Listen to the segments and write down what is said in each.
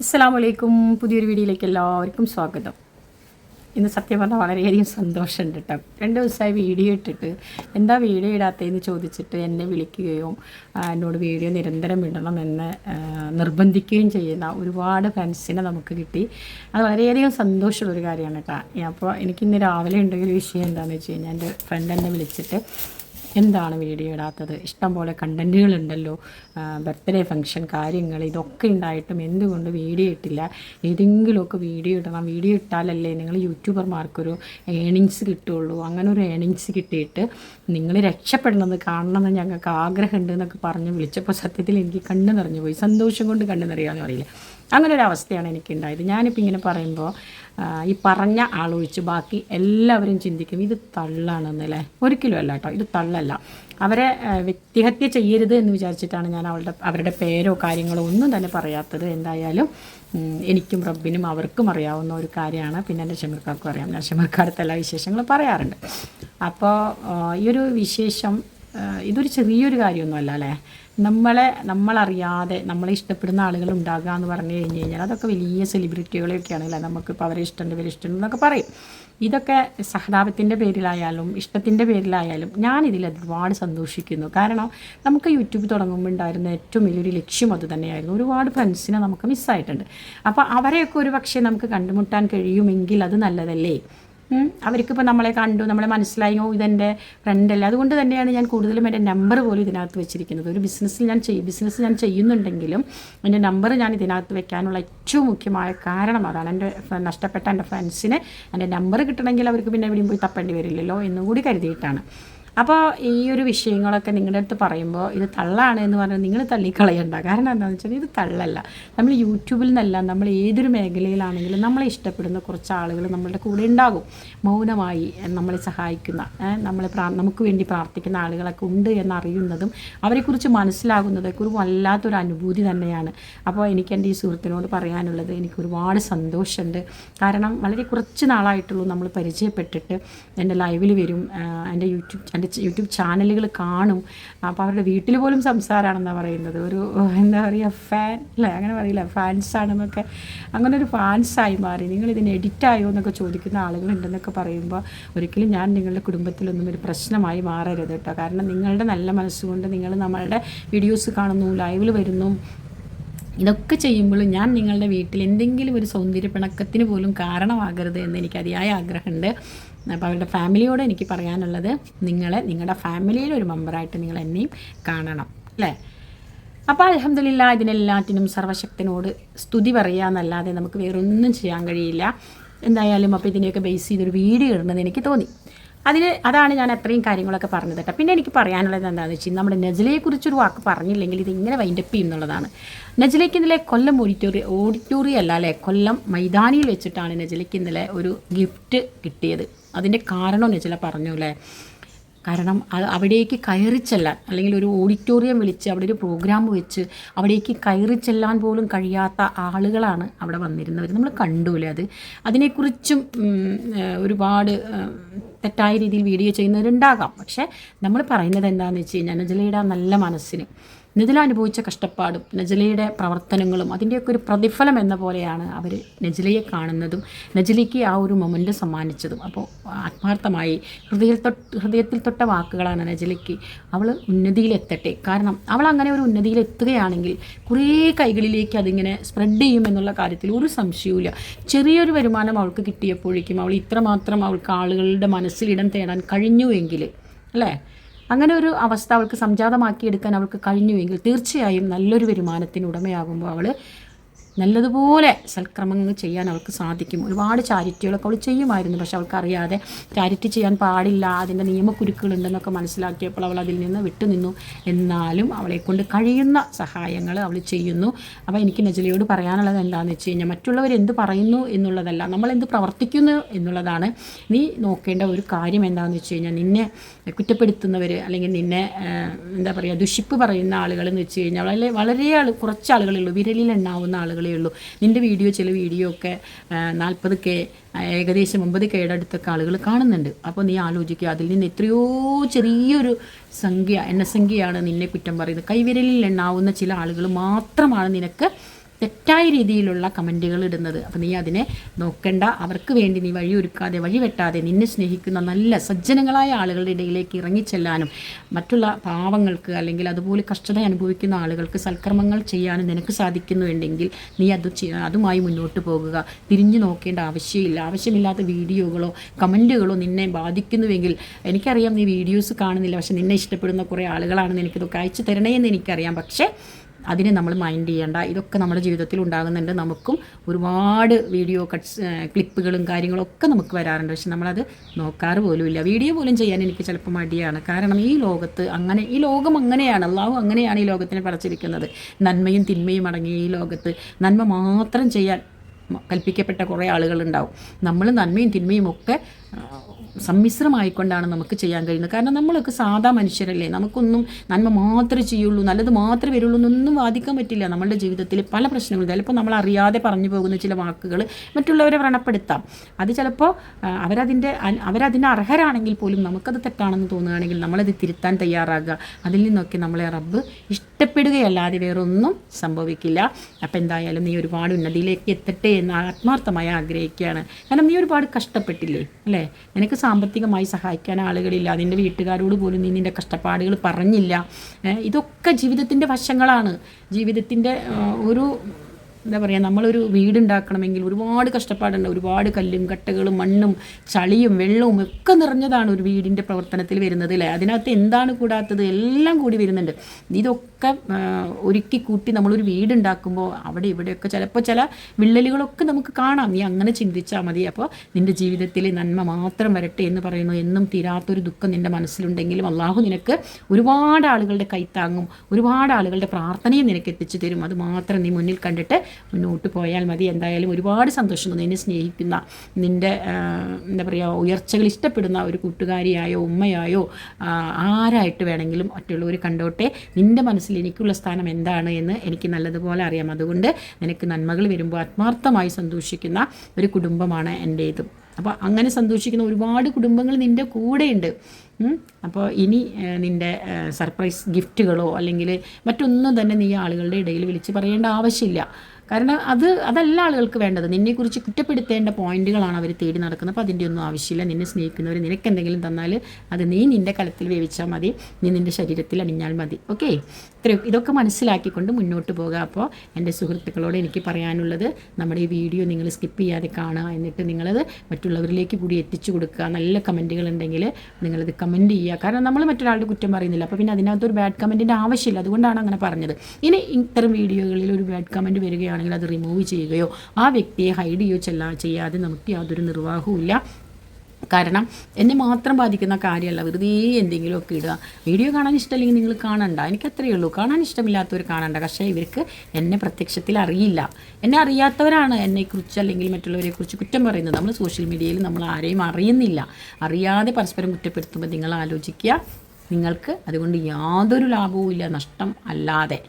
അസ്സാം വലൈക്കും പുതിയൊരു വീഡിയോയിലേക്ക് എല്ലാവർക്കും സ്വാഗതം. ഇന്ന് സത്യം പറഞ്ഞാൽ വളരെയധികം സന്തോഷമുണ്ട് കേട്ടോ രണ്ട് ദിവസമായി വീഡിയോ ഇട്ടിട്ട് എന്താ വീഡിയോ ഇടാത്തതെന്ന് ചോദിച്ചിട്ട് എന്നെ വിളിക്കുകയും എന്നോട് വീഡിയോ നിരന്തരം ഇടണം എന്ന് നിർബന്ധിക്കുകയും ചെയ്യുന്ന ഒരുപാട് ഫ്രണ്ട്സിനെ നമുക്ക് കിട്ടി. അത് വളരെയധികം സന്തോഷമുള്ളൊരു കാര്യമാണ് കേട്ടോ അപ്പോൾ എനിക്കിന്ന് രാവിലെ ഉണ്ടെങ്കിൽ വിഷയം എന്താണെന്ന് വെച്ച് കഴിഞ്ഞാൽ എന്റെ ഫ്രണ്ട് എന്നെ വിളിച്ചിട്ട് എന്താണ് വീഡിയോ ഇടാത്തത്? ഇഷ്ടംപോലെ കണ്ടന്റുകളുണ്ടല്ലോ ബർത്ത്ഡേ ഫംഗ്ഷൻ കാര്യങ്ങൾ ഇതൊക്കെ ഉണ്ടായിട്ടും എന്തുകൊണ്ട് വീഡിയോ ഇട്ടില്ല? ഏതെങ്കിലുമൊക്കെ വീഡിയോ ഇടണം. വീഡിയോ ഇട്ടാലല്ലേ നിങ്ങൾ യൂട്യൂബർമാർക്കൊരു ഏണിങ്സ് കിട്ടുള്ളൂ. അങ്ങനെ ഒരു ഏണിങ്സ് കിട്ടിയിട്ട് നിങ്ങൾ രക്ഷപ്പെടണമെന്ന് കാണണമെന്ന് ഞങ്ങൾക്ക് ആഗ്രഹമുണ്ട് എന്നൊക്കെ പറഞ്ഞ് വിളിച്ചപ്പോൾ സത്യത്തിൽ എനിക്ക് കണ്ണു നിറഞ്ഞു പോയി സന്തോഷം കൊണ്ട് കണ്ണു നിറയാമെന്ന് അറിയില്ല അങ്ങനെ ഒരു അവസ്ഥയാണ് എനിക്കുണ്ടായത്. ഞാനിപ്പോൾ ഇങ്ങനെ പറയുമ്പോൾ ഈ പറഞ്ഞ ആളൊഴിച്ച് ബാക്കി എല്ലാവരും ചിന്തിക്കും ഇത് തള്ളാണെന്നല്ലേ? ഒരിക്കലും അല്ല കേട്ടോ ഇത് തള്ളല്ല. അവരെ വ്യക്തിഹത്യ ചെയ്യരുത് എന്ന് വിചാരിച്ചിട്ടാണ് ഞാൻ അവളുടെ അവരുടെ പേരോ കാര്യങ്ങളോ ഒന്നും തന്നെ പറയാത്തത്. എന്തായാലും എനിക്കും റബ്ബിനും അവർക്കും അറിയാവുന്ന ഒരു കാര്യമാണ്. പിന്നെ എന്റെ ഷമീർക്കാർക്കും അറിയാം. ഞാൻ ഷമീർക്കാരത്തെ എല്ലാ വിശേഷങ്ങളും പറയാറുണ്ട്. അപ്പോൾ ഈ ഒരു വിശേഷം ഇതൊരു ചെറിയൊരു കാര്യമൊന്നുമല്ല അല്ലേ? നമ്മളെ നമ്മളറിയാതെ നമ്മളെ ഇഷ്ടപ്പെടുന്ന ആളുകൾ ഉണ്ടാകുക എന്ന് പറഞ്ഞു കഴിഞ്ഞ് കഴിഞ്ഞാൽ അതൊക്കെ വലിയ സെലിബ്രിറ്റികളെയൊക്കെയാണ് അല്ലേ? നമുക്കിപ്പോൾ അവരെ ഇഷ്ടമുണ്ട് ഇവരെ ഇഷ്ടമുണ്ട് എന്നൊക്കെ പറയും. ഇതൊക്കെ സഹതാപത്തിന്റെ പേരിലായാലും ഇഷ്ടത്തിന്റെ പേരിലായാലും ഞാനിതിൽ ഒരുപാട് സന്തോഷിക്കുന്നു. കാരണം നമുക്ക് യൂട്യൂബ് തുടങ്ങുമ്പോൾ ഉണ്ടായിരുന്ന ഏറ്റവും വലിയൊരു ലക്ഷ്യം അത് തന്നെയായിരുന്നു. ഒരുപാട് ഫ്രണ്ട്സിനെ നമുക്ക് മിസ്സായിട്ടുണ്ട് അപ്പോൾ അവരെയൊക്കെ ഒരു പക്ഷേ നമുക്ക് കണ്ടുമുട്ടാൻ കഴിയുമെങ്കിൽ അത് നല്ലതല്ലേ. അവർക്കിപ്പോൾ നമ്മളെ കണ്ടു നമ്മളെ മനസ്സിലായോ ഇതെന്റെ ഫ്രണ്ടല്ല അതുകൊണ്ട് തന്നെയാണ് ഞാൻ കൂടുതലും എന്റെ നമ്പർ പോലും ഇതിനകത്ത് വെച്ചിരിക്കുന്നത്. ഒരു ബിസിനസ്സിൽ ഞാൻ ചെയ്യും ബിസിനസ് ഞാൻ ചെയ്യുന്നുണ്ടെങ്കിലും എന്റെ നമ്പർ ഞാൻ ഇതിനകത്ത് വെക്കാനുള്ള ഏറ്റവും മുഖ്യമായ കാരണം അതാണ്. എന്റെ നഷ്ടപ്പെട്ട എന്റെ ഫ്രണ്ട്സിന് എന്റെ നമ്പർ കിട്ടണമെങ്കിൽ അവർക്ക് പിന്നെ എവിടെയും പോയി തപ്പേണ്ടി വരില്ലല്ലോ എന്നും കൂടി കരുതിയിട്ടാണ്. അപ്പോൾ ഈ ഒരു വിഷയങ്ങളൊക്കെ നിങ്ങളുടെ അടുത്ത് പറയുമ്പോൾ ഇത് തള്ളാണ് എന്ന് പറഞ്ഞാൽ നിങ്ങൾ തള്ളിക്കളയണ്ട. കാരണം എന്താണെന്ന് വെച്ചാൽ ഇത് തള്ളല്ല. നമ്മൾ യൂട്യൂബിൽ നിന്നല്ല നമ്മൾ ഏതൊരു മേഖലയിലാണെങ്കിലും നമ്മളെ ഇഷ്ടപ്പെടുന്ന കുറച്ച് ആളുകൾ നമ്മളുടെ കൂടെ ഉണ്ടാകും. മൗനമായി നമ്മളെ സഹായിക്കുന്ന നമ്മളെ പ്രാ നമുക്ക് വേണ്ടി പ്രാർത്ഥിക്കുന്ന ആളുകളൊക്കെ ഉണ്ട് എന്നറിയുന്നതും അവരെക്കുറിച്ച് മനസ്സിലാകുന്നതൊക്കെ ഒരു വല്ലാത്തൊരു അനുഭൂതി തന്നെയാണ്. അപ്പോൾ എനിക്ക് എന്റെ ഈ സുഹൃത്തിനോട് പറയാനുള്ളത് എനിക്ക് ഒരുപാട് സന്തോഷമുണ്ട്. കാരണം വളരെ കുറച്ച് നാളായിട്ടുള്ളൂ നമ്മൾ പരിചയപ്പെട്ടിട്ട് എന്റെ ലൈവിൽ വരും എന്റെ യൂട്യൂബ് യൂട്യൂബ് ചാനലുകൾ കാണും. അപ്പോൾ അവരുടെ വീട്ടിൽ പോലും സംസാരമാണെന്നാണ് പറയുന്നത്. ഒരു എന്താ പറയുക ഫാൻ അല്ലേ? അങ്ങനെ പറയില്ല? ഫാൻസ് ആണെന്നൊക്കെ. അങ്ങനെ ഒരു ഫാൻസായി മാറി. നിങ്ങൾ ഇതിന് എഡിറ്റായോ എന്നൊക്കെ ചോദിക്കുന്ന ആളുകളുണ്ടെന്നൊക്കെ പറയുമ്പോൾ ഒരിക്കലും ഞാൻ നിങ്ങളുടെ കുടുംബത്തിലൊന്നും ഒരു പ്രശ്നമായി മാറരുത് കേട്ടോ. കാരണം നിങ്ങളുടെ നല്ല മനസ്സുകൊണ്ട് നിങ്ങൾ നമ്മളുടെ വീഡിയോസ് കാണുന്നു ലൈവിൽ വരുന്നു. ഇതൊക്കെ ചെയ്യുമ്പോൾ ഞാൻ നിങ്ങളുടെ വീട്ടിൽ എന്തെങ്കിലും ഒരു സൗന്ദര്യ പിണക്കത്തിന് പോലും കാരണമാകരുത് എന്ന് എനിക്ക് അതിയായ ആഗ്രഹമുണ്ട്. അപ്പോൾ അവരുടെ ഫാമിലിയോട് എനിക്ക് പറയാനുള്ളത് നിങ്ങൾ നിങ്ങളുടെ ഫാമിലിയിലെ ഒരു മെമ്പറായിട്ട് നിങ്ങൾ എന്നെയും കാണണം അല്ലേ? അപ്പോൾ അലഹമില്ല ഇതിനെല്ലാറ്റിനും സർവശക്തനോട് സ്തുതി പറയുക എന്നല്ലാതെ നമുക്ക് വേറൊന്നും ചെയ്യാൻ കഴിയില്ല. എന്തായാലും അപ്പോൾ ഇതിനെയൊക്കെ ബേസ് ചെയ്തൊരു വീഡിയോ ഇടണമെന്ന് എനിക്ക് തോന്നി. അതിന് അതാണ് ഞാൻ അത്രയും കാര്യങ്ങളൊക്കെ പറഞ്ഞത് കേട്ടോ. പിന്നെ എനിക്ക് പറയാനുള്ളത് എന്താണെന്ന് വെച്ചാൽ നമ്മുടെ നജലയെക്കുറിച്ചൊരു വാക്ക് പറഞ്ഞില്ലെങ്കിൽ ഇത് ഇങ്ങനെ വൈൻഡപ്പ് ചെയ്യും എന്നുള്ളതാണ്. നജലയ്ക്ക് ഇന്നലെ കൊല്ലം ഓഡിറ്റോറിയം ഓഡിറ്റോറിയം അല്ല അല്ലേ? കൊല്ലം മൈതാനിയിൽ വെച്ചിട്ടാണ് നജലയ്ക്ക് ഇന്നലെ ഒരു ഗിഫ്റ്റ് കിട്ടിയത്. അതിന്റെ കാരണം വെച്ചാൽ പറഞ്ഞു അല്ലേ കാരണം അവിടേക്ക് കയറി ചെല്ലാൻ അല്ലെങ്കിൽ ഒരു ഓഡിറ്റോറിയം വിളിച്ച് അവിടെ ഒരു പ്രോഗ്രാം വെച്ച് അവിടേക്ക് കയറി ചെല്ലാൻ പോലും കഴിയാത്ത ആളുകളാണ് അവിടെ വന്നിരുന്നവർ നമ്മൾ കണ്ടൂലേ അത്? അതിനെക്കുറിച്ചും ഒരുപാട് തെറ്റായ രീതിയിൽ വീഡിയോ ചെയ്യുന്നവരുണ്ടാകാം. പക്ഷേ നമ്മൾ പറയുന്നത് എന്താണെന്ന് വെച്ച് കഴിഞ്ഞാൽ നജലയുടെ നല്ല മനസ്സിന് നജല അനുഭവിച്ച കഷ്ടപ്പാടും നജലയുടെ പ്രവർത്തനങ്ങളും അതിന്റെയൊക്കെ ഒരു പ്രതിഫലം എന്ന പോലെയാണ് അവർ നജലയെ കാണുന്നതും നജലയ്ക്ക് ആ ഒരു മൊമെന്റ് സമ്മാനിച്ചതും. അപ്പോൾ ആത്മാർത്ഥമായി ഹൃദയത്തിൽ തൊട്ട് ഹൃദയത്തിൽ തൊട്ട വാക്കുകളാണ് നജലയ്ക്ക് അവൾ ഉന്നതിയിലെത്തട്ടെ. കാരണം അവൾ അങ്ങനെ ഒരു ഉന്നതിയിലെത്തുകയാണെങ്കിൽ കുറേ കൈകളിലേക്ക് അതിങ്ങനെ സ്പ്രെഡ് ചെയ്യും എന്നുള്ള കാര്യത്തിൽ ഒരു സംശയവുമില്ല. ചെറിയൊരു വരുമാനം അവൾക്ക് കിട്ടിയപ്പോഴേക്കും അവൾ ഇത്രമാത്രം അവൾക്ക് ആളുകളുടെ മനസ്സിൽ ഇടം തേടാൻ കഴിഞ്ഞുവെങ്കിൽ അല്ലേ? അങ്ങനെ ഒരു അവസ്ഥ അവൾക്ക് സംജാതമാക്കിയെടുക്കാൻ അവൾക്ക് കഴിഞ്ഞുവെങ്കിൽ തീർച്ചയായും നല്ലൊരു വരുമാനത്തിന് ഉടമയാകുമ്പോൾ അവൾ നല്ലതുപോലെ സൽക്രമങ്ങൾ ചെയ്യാൻ അവൾക്ക് സാധിക്കും. ഒരുപാട് ചാരിറ്റികളൊക്കെ അവൾ ചെയ്യുമായിരുന്നു. പക്ഷെ അവൾക്ക് അറിയാതെ ചാരിറ്റി ചെയ്യാൻ പാടില്ല. അതിന്റെ നിയമക്കുരുക്കുകളുണ്ടെന്നൊക്കെ മനസ്സിലാക്കിയപ്പോൾ അവൾ അതിൽ നിന്ന് വിട്ടുനിന്നു. എന്നാലും അവളെ കൊണ്ട് കഴിയുന്ന സഹായങ്ങൾ അവൾ ചെയ്യുന്നു. അപ്പോൾ എനിക്ക് നജലയോട് പറയാനുള്ളത് എന്താണെന്ന് വെച്ച് കഴിഞ്ഞാൽ മറ്റുള്ളവർ എന്ത് പറയുന്നു എന്നുള്ളതല്ല. നമ്മൾ എന്ത് പ്രവർത്തിക്കുന്നു എന്നുള്ളതാണ്. നീ നോക്കേണ്ട ഒരു കാര്യം എന്താണെന്ന് വെച്ച് കഴിഞ്ഞാൽ നിന്നെ കുറ്റപ്പെടുത്തുന്നവർ അല്ലെങ്കിൽ നിന്നെ എന്താ പറയുക ദുഷിപ്പ് പറയുന്ന ആളുകൾ എന്ന് വെച്ച് കഴിഞ്ഞാൽ വളരെ വളരെ ആൾ കുറച്ച് ആളുകളുള്ളൂ. വിരലിൽ ആളുകളേ ഉള്ളൂ. നിന്റെ വീഡിയോ ചില വീഡിയോ ഒക്കെ നാൽപ്പത് കെ ഏകദേശം ഒമ്പത് കെയുടെ അടുത്തൊക്കെ ആളുകൾ കാണുന്നുണ്ട്. അപ്പോൾ നീ ആലോചിക്കുക അതിൽ നിന്ന് എത്രയോ ചെറിയൊരു സംഖ്യ എണ്ണസംഖ്യയാണ് നിന്നെ കുറ്റം പറയുന്നത്. കൈവിരലിൽ എണ്ണാവുന്ന ചില ആളുകൾ മാത്രമാണ് നിനക്ക് തെറ്റായ രീതിയിലുള്ള കമന്റുകൾ ഇടുന്നത്. അപ്പോൾ നീ അതിനെ നോക്കണ്ട. അവർക്ക് വേണ്ടി നീ വഴിയൊരുക്കാതെ വഴിവെട്ടാതെ നിന്നെ സ്നേഹിക്കുന്ന നല്ല സജ്ജനങ്ങളായ ആളുകളുടെ ഇടയിലേക്ക് ഇറങ്ങിച്ചെല്ലാനും മറ്റുള്ള പാവങ്ങൾക്ക് അല്ലെങ്കിൽ അതുപോലെ കഷ്ടത അനുഭവിക്കുന്ന ആളുകൾക്ക് സൽക്രമങ്ങൾ ചെയ്യാനും നിനക്ക് സാധിക്കുന്നുണ്ടെങ്കിൽ നീ അത് അതുമായി മുന്നോട്ട് പോകുക. തിരിഞ്ഞു നോക്കേണ്ട ആവശ്യമില്ല. ആവശ്യമില്ലാത്ത വീഡിയോകളോ കമന്റുകളോ നിന്നെ ബാധിക്കുന്നുവെങ്കിൽ എനിക്കറിയാം നീ വീഡിയോസ് കാണുന്നില്ല. പക്ഷെ നിന്നെ ഇഷ്ടപ്പെടുന്ന കുറേ ആളുകളാണെന്ന് എനിക്കിതൊക്കെ അയച്ചു തരണേ എന്ന് എനിക്കറിയാം. പക്ഷേ അതിനെ നമ്മൾ മൈൻഡ് ചെയ്യേണ്ട. ഇതൊക്കെ നമ്മുടെ ജീവിതത്തിൽ ഉണ്ടാകുന്നുണ്ട്. നമുക്കും ഒരുപാട് വീഡിയോ കട്ട്സ് ക്ലിപ്പുകളും കാര്യങ്ങളും ഒക്കെ നമുക്ക് വരാറുണ്ട്. പക്ഷെ നമ്മളത് നോക്കാറ് പോലുമില്ല. വീഡിയോ പോലും ചെയ്യാൻ എനിക്ക് ചിലപ്പോൾ മടിയാണ്. കാരണം ഈ ലോകത്ത് അങ്ങനെ ഈ ലോകം അങ്ങനെയാണ്. അള്ളാഹു അങ്ങനെയാണ് ഈ ലോകത്തിനെ പറച്ചിരിക്കുന്നത് നന്മയും തിന്മയും അടങ്ങി ഈ ലോകത്ത് നന്മ മാത്രം ചെയ്യാൻ കൽപ്പിക്കപ്പെട്ട കുറേ ആളുകളുണ്ടാവും നമ്മൾ നന്മയും തിന്മയും ഒക്കെ സമ്മിശ്രമായിക്കൊണ്ടാണ് നമുക്ക് ചെയ്യാൻ കഴിയുന്നത്. കാരണം നമ്മളൊക്കെ സാധാ മനുഷ്യരല്ലേ? നമുക്കൊന്നും നന്മ മാത്രമേ ചെയ്യുള്ളൂ നല്ലത് മാത്രമേ വരുള്ളൂ എന്നൊന്നും വാദിക്കാൻ പറ്റില്ല. നമ്മളുടെ ജീവിതത്തിൽ പല പ്രശ്നങ്ങളും ചിലപ്പോൾ നമ്മൾ അറിയാതെ പറഞ്ഞു പോകുന്ന ചില വാക്കുകൾ മറ്റുള്ളവരെ വ്രണപ്പെടുത്താം. അത് ചിലപ്പോൾ അവരതിന്റെ അവരതിന് അർഹരാണെങ്കിൽ പോലും നമുക്കത് തെറ്റാണെന്ന് തോന്നുകയാണെങ്കിൽ നമ്മളത് തിരുത്താൻ തയ്യാറാകുക. അതിൽ നിന്നൊക്കെ നമ്മളെ റബ്ബ് ഇഷ്ടപ്പെടുകയല്ലാതെ വേറൊന്നും സംഭവിക്കില്ല. അപ്പോൾ എന്തായാലും നീ ഒരുപാട് ഉന്നതിയിലേക്ക് എത്തട്ടെ എന്ന് ആത്മാർത്ഥമായി ആഗ്രഹിക്കുകയാണ്. കാരണം നീ ഒരുപാട് കഷ്ടപ്പെട്ടില്ലേ? അല്ലേ? നിനക്ക് സാമ്പത്തികമായി സഹായിക്കാൻ ആളുകളില്ല. നിന്റെ വീട്ടുകാരോട് പോലും നീ നിന്റെ കഷ്ടപ്പാടുകൾ പറഞ്ഞില്ല. ഇതൊക്കെ ജീവിതത്തിന്റെ വശങ്ങളാണ്. ജീവിതത്തിന്റെ ഒരു എന്താ പറയുക നമ്മളൊരു വീടുണ്ടാക്കണമെങ്കിൽ ഒരുപാട് കഷ്ടപ്പാടുണ്ട്. ഒരുപാട് കല്ലും കട്ടകളും മണ്ണും ചളിയും വെള്ളവും ഒക്കെ നിറഞ്ഞതാണ് ഒരു വീടിന്റെ പ്രവർത്തനത്തിൽ വരുന്നത് അല്ലേ? അതിനകത്ത് എന്താണ് കൂടാത്തത്? എല്ലാം കൂടി വരുന്നുണ്ട്. ഇതൊക്കെ ആ, ഒരുക്കി കൂട്ടി നമ്മളൊരു വീടുണ്ടാക്കുമ്പോൾ അവിടെ ഇവിടെയൊക്കെ ചിലപ്പോൾ ചില വിള്ളലുകളൊക്കെ നമുക്ക് കാണാം. നീ അങ്ങനെ ചിന്തിച്ചാൽ മതി. അപ്പോൾ നിന്റെ ജീവിതത്തിൽ നന്മ മാത്രം വരട്ടെ എന്ന് പറയുന്നു. എന്നും തീരാത്തൊരു ദുഃഖം നിന്റെ മനസ്സിലുണ്ടെങ്കിലും അള്ളാഹു നിനക്ക് ഒരുപാട് ആളുകളുടെ കൈത്താങ്ങും ഒരുപാട് ആളുകളുടെ പ്രാർത്ഥനയും നിനക്ക് എത്തിച്ചു തരും. അത് മാത്രം നീ മുന്നിൽ കണ്ടിട്ട് മുന്നോട്ട് പോയാൽ മതി. എന്തായാലും ഒരുപാട് സന്തോഷം നിന്നെ സ്നേഹിക്കുന്ന നിന്റെ എന്താ പറയുക ഉയർച്ചകൾ ഇഷ്ടപ്പെടുന്ന ഒരു കൂട്ടുകാരിയായോ ഉമ്മയായോ ആരായിട്ട് വേണമെങ്കിലും മറ്റുള്ളവർ കണ്ടോട്ടെ. നിന്റെ മനസ്സിൽ എനിക്കുള്ള സ്ഥാനം എന്താണ് എന്ന് എനിക്ക് നല്ലതുപോലെ അറിയാം. അതുകൊണ്ട് നിനക്ക് നന്മകൾ വരുമ്പോൾ ആത്മാർത്ഥമായി സന്തോഷിക്കുന്ന ഒരു കുടുംബമാണ് എന്റേത് അപ്പോൾ അങ്ങനെ സന്തോഷിക്കുന്ന ഒരുപാട് കുടുംബങ്ങൾ നിന്റെ കൂടെയുണ്ട്. അപ്പോൾ ഇനി നിന്റെ സർപ്രൈസ് ഗിഫ്റ്റുകളോ അല്ലെങ്കിൽ മറ്റൊന്നും തന്നെ നീ ആളുകളുടെ ഇടയിൽ വിളിച്ച് പറയേണ്ട ആവശ്യമില്ല. കാരണം അത് അതല്ല ആളുകൾക്ക് വേണ്ടത്. നിന്നെക്കുറിച്ച് കുറ്റപ്പെടുത്തേണ്ട പോയിന്റുകളാണ് അവർ തേടി നടക്കുന്നത്. അപ്പോൾ അതിന്റെ ഒന്നും ആവശ്യമില്ല. നിന്നെ സ്നേഹിക്കുന്നവർ നിനക്ക് എന്തെങ്കിലും തന്നാൽ അത് നീ നിന്റെ കലത്തിൽ വേവിച്ചാൽ മതി. നീ നിന്റെ ശരീരത്തിൽ അണിഞ്ഞാൽ മതി. ഓക്കെ? ഇത്രയും ഇതൊക്കെ മനസ്സിലാക്കിക്കൊണ്ട് മുന്നോട്ട് പോകുക അപ്പോൾ എന്റെ സുഹൃത്തുക്കളോട് എനിക്ക് പറയാനുള്ളത് നമ്മുടെ ഈ വീഡിയോ നിങ്ങൾ സ്കിപ്പ് ചെയ്യാതെ കാണുക എന്നിട്ട് നിങ്ങളത് മറ്റുള്ളവരിലേക്ക് കൂടി എത്തിച്ചു കൊടുക്കുക. നല്ല കമന്റുകൾ ഉണ്ടെങ്കിൽ നിങ്ങളത് കമന്റ് ചെയ്യുക. കാരണം നമ്മൾ മറ്റൊരാളുടെ കുറ്റം പറയുന്നില്ല. അപ്പോൾ പിന്നെ അതിനകത്തൊരു ബാഡ് കമന്റിന്റെ ആവശ്യമില്ല. അതുകൊണ്ടാണ് അങ്ങനെ പറഞ്ഞത്. ഇനി ഇത്തരം വീഡിയോകളിൽ ഒരു ബാഡ് കമന്റ് വരികയാണെങ്കിൽ അത് റിമൂവ് ചെയ്യുകയോ ആ വ്യക്തിയെ ഹൈഡ് ചെയ്യുകയോ ചെല്ലാ ചെയ്യാതെ നമുക്ക് യാതൊരു നിർവാഹവും ഇല്ല കാരണം എന്നെ മാത്രം ബാധിക്കുന്ന കാര്യമല്ല. വെറുതെ എന്തെങ്കിലുമൊക്കെ ഇടുക. വീഡിയോ കാണാൻ ഇഷ്ടമല്ലെങ്കിൽ നിങ്ങൾ കാണണ്ട. എനിക്ക് അത്രയേ ഉള്ളൂ. കാണാൻ ഇഷ്ടമില്ലാത്തവർ കാണണ്ട. പക്ഷേ ഇവർക്ക് എന്നെ പ്രത്യക്ഷത്തിൽ അറിയില്ല. എന്നെ അറിയാത്തവരാണ് എന്നെക്കുറിച്ച് അല്ലെങ്കിൽ മറ്റുള്ളവരെ കുറിച്ച് കുറ്റം പറയുന്നത്. നമ്മൾ സോഷ്യൽ മീഡിയയിൽ നമ്മൾ ആരെയും അറിയുന്നില്ല. അറിയാതെ പരസ്പരം കുറ്റപ്പെടുത്തുമ്പോൾ നിങ്ങൾ ആലോചിക്കുക. നിങ്ങൾക്ക് അതുകൊണ്ട് യാതൊരു ലാഭവും ഇല്ല നഷ്ടം അല്ലാതെ.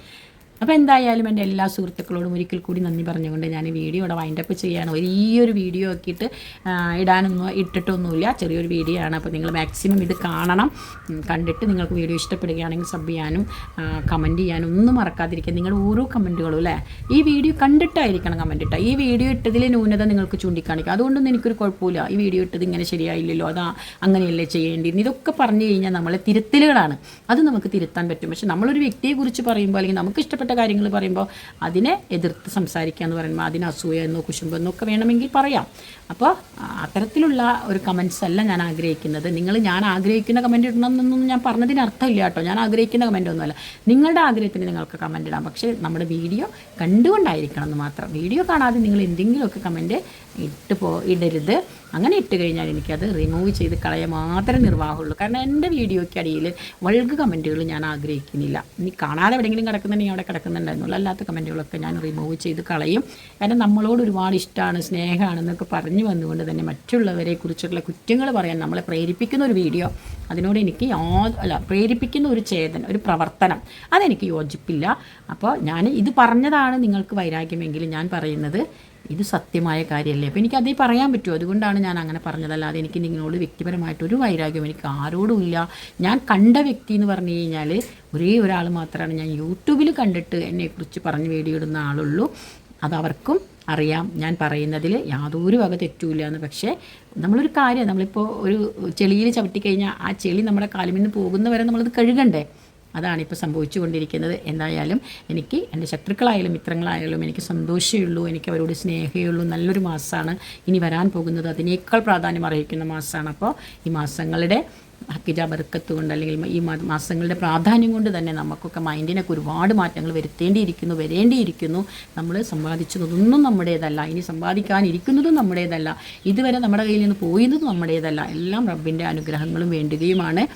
അപ്പോൾ എന്തായാലും എന്റെ എല്ലാ സുഹൃത്തുക്കളോടും ഒരിക്കൽ കൂടി നന്ദി പറഞ്ഞുകൊണ്ട് ഞാൻ ഈ വീഡിയോ ഇവിടെ വൈൻഡപ്പ് ചെയ്യാണ് വലിയൊരു വീഡിയോ ആക്കിയിട്ട് ഇടാനൊന്നും ഇട്ടിട്ടൊന്നുമില്ല. ചെറിയൊരു വീഡിയോ ആണ്. അപ്പോൾ നിങ്ങൾ മാക്സിമം ഇത് കാണണം. കണ്ടിട്ട് നിങ്ങൾക്ക് വീഡിയോ ഇഷ്ടപ്പെടുകയാണെങ്കിൽ സബ് ചെയ്യാനും കമന്റ് ചെയ്യാനും ഒന്നും മറക്കാതിരിക്കുക. നിങ്ങളുടെ ഓരോ കമന്റുകളും അല്ലേ? ഈ വീഡിയോ കണ്ടിട്ടായിരിക്കണം കമന്റ് ഇട്ടാൽ ഈ വീഡിയോ ഇട്ടതിൽ ന്യൂനത നിങ്ങൾക്ക് ചൂണ്ടിക്കാണിക്കുക അതുകൊണ്ടൊന്നും എനിക്കൊരു കുഴപ്പമില്ല. ഈ വീഡിയോ ഇട്ടത് ഇങ്ങനെ ശരിയായില്ലല്ലോ അതാ അങ്ങനെയല്ലേ ചെയ്യേണ്ടിയിരുന്നു ഇതൊക്കെ പറഞ്ഞു കഴിഞ്ഞാൽ നമ്മളെ തിരുത്തലുകളാണ്. അത് നമുക്ക് തിരുത്താൻ പറ്റും. പക്ഷെ നമ്മളൊരു വ്യക്തിയെക്കുറിച്ച് പറയുമ്പോൾ അല്ലെങ്കിൽ നമുക്ക് ഇഷ്ടപ്പെട്ട കാര്യങ്ങൾ പറയുമ്പോൾ അതിനെ എതിർത്ത് സംസാരിക്കുക എന്ന് പറയുമ്പോൾ അതിന് അസൂയ എന്നോ കുശുമ്പോ എന്നൊക്കെ വേണമെങ്കിൽ പറയാം. അപ്പോൾ അത്തരത്തിലുള്ള ഒരു കമൻസ് അല്ല ഞാൻ ആഗ്രഹിക്കുന്നത്. നിങ്ങൾ ഞാൻ ആഗ്രഹിക്കുന്ന കമന്റ് ഇടണമെന്നൊന്നും ഞാൻ പറഞ്ഞതിന് അർത്ഥമില്ല കേട്ടോ. ഞാൻ ആഗ്രഹിക്കുന്ന കമന്റ് ഒന്നുമല്ല. നിങ്ങളുടെ ആഗ്രഹത്തിന് നിങ്ങൾക്ക് കമന്റ് ഇടാം. പക്ഷേ നമ്മുടെ വീഡിയോ കണ്ടുകൊണ്ടായിരിക്കണം എന്ന് മാത്രം. വീഡിയോ കാണാതെ നിങ്ങൾ എന്തെങ്കിലുമൊക്കെ കമന്റ് ഇട്ട് പോ ഇടരുത്. അങ്ങനെ ഇട്ട് കഴിഞ്ഞാൽ എനിക്കത് റിമൂവ് ചെയ്ത് കളയാൻ മാത്രമേ നിർവാഹമുള്ളൂ. കാരണം എന്റെ വീഡിയോയ്ക്ക് അടിയിൽ വൾഗ് കമന്റുകൾ ഞാൻ ആഗ്രഹിക്കുന്നില്ല. ഇനി കാണാതെ എവിടെയെങ്കിലും കിടക്കുന്നുണ്ടെങ്കിൽ അവിടെ കിടക്കുന്നുണ്ടായിരുന്നുള്ളൂ. അല്ലാത്ത കമന്റുകളൊക്കെ ഞാൻ റിമൂവ് ചെയ്ത് കളയും. കാരണം നമ്മളോട് ഒരുപാട് ഇഷ്ടമാണ് സ്നേഹമാണെന്നൊക്കെ പറഞ്ഞു വന്നുകൊണ്ട് തന്നെ മറ്റുള്ളവരെ കുറിച്ചുള്ള കുറ്റങ്ങൾ പറയാൻ നമ്മളെ പ്രേരിപ്പിക്കുന്ന ഒരു വീഡിയോ. അതിനോട് എനിക്ക് യാ അല്ല പ്രേരിപ്പിക്കുന്ന ഒരു ചേതന ഒരു പ്രവർത്തനം. അതെനിക്ക് യോജിപ്പില്ല. അപ്പോൾ ഞാൻ ഇത് പറഞ്ഞതാണ് നിങ്ങൾക്ക് വൈരാഗ്യമെങ്കിൽ ഞാൻ പറയുന്നത് ഇത് സത്യമായ കാര്യമല്ലേ? അപ്പോൾ എനിക്ക് അതേ പറയാൻ പറ്റുമോ അതുകൊണ്ടാണ് ഞാൻ അങ്ങനെ പറഞ്ഞതല്ലാതെ എനിക്ക് നിങ്ങളോട് വ്യക്തിപരമായിട്ടൊരു വൈരാഗ്യം എനിക്ക് ആരോടും ഇല്ല ഞാൻ കണ്ട വ്യക്തി എന്ന് പറഞ്ഞു കഴിഞ്ഞാൽ ഒരേ ഒരാൾ മാത്രമാണ് ഞാൻ യൂട്യൂബിൽ കണ്ടിട്ട് എന്നെക്കുറിച്ച് പറഞ്ഞ് വേടിയിടുന്ന ആളുള്ളൂ. അവർക്കും അറിയാം. ഞാൻ പറയുന്നതിൽ യാതൊരു വക തെറ്റൂല എന്ന്. പക്ഷേ നമ്മളൊരു കാര്യം നമ്മളിപ്പോൾ ഒരു ചെളിയിൽ ചവിട്ടിക്കഴിഞ്ഞാൽ ആ ചെളി നമ്മുടെ കാലിൽ നിന്ന് പോകുന്നവരെ നമ്മളത് കഴുകണ്ടേ? അതാണ് ഇപ്പോൾ സംഭവിച്ചുകൊണ്ടിരിക്കുന്നത്. എന്തായാലും എനിക്ക് എന്റെ ശത്രുക്കളായാലും മിത്രങ്ങളായാലും എനിക്ക് സന്തോഷമേ ഉള്ളൂ എനിക്ക് അവരോട് സ്നേഹമേ ഉള്ളൂ നല്ലൊരു മാസമാണ് ഇനി വരാൻ പോകുന്നത്. അതിനേക്കാൾ പ്രാധാന്യം അർഹിക്കുന്ന മാസമാണ് അപ്പോൾ ഈ മാസങ്ങളുടെ ഹക്കിജ ബർക്കത്ത് കൊണ്ട് അല്ലെങ്കിൽ ഈ മാസങ്ങളുടെ പ്രാധാന്യം കൊണ്ട് തന്നെ നമുക്കൊക്കെ മൈൻഡിനൊക്കെ ഒരുപാട് മാറ്റങ്ങൾ വരുത്തേണ്ടിയിരിക്കുന്നു വരേണ്ടിയിരിക്കുന്നു. നമ്മൾ സമ്പാദിച്ചതൊന്നും നമ്മുടേതല്ല. ഇനി സമ്പാദിക്കാനിരിക്കുന്നതും നമ്മുടേതല്ല. ഇതുവരെ നമ്മുടെ കയ്യിൽ നിന്ന് പോയതും നമ്മുടേതല്ല. എല്ലാം റബ്ബിന്റെ അനുഗ്രഹങ്ങളും വേണ്ടുകയുമാണ്.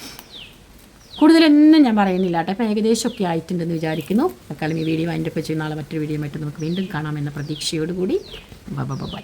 കൂടുതലൊന്നും ഞാൻ പറയുന്നില്ല കേട്ടോ. അപ്പോൾ ഏകദേശമൊക്കെ ആയിട്ടുണ്ടെന്ന് വിചാരിക്കുന്നു. അക്കാലം ഈ വീഡിയോ അതിന്റെ ഒപ്പം ചെയ്യുന്ന നാളെ മറ്റൊരു വീഡിയോ ആയിട്ട് നമുക്ക് വീണ്ടും കാണാമെന്ന പ്രതീക്ഷയോടുകൂടി. ബൈ.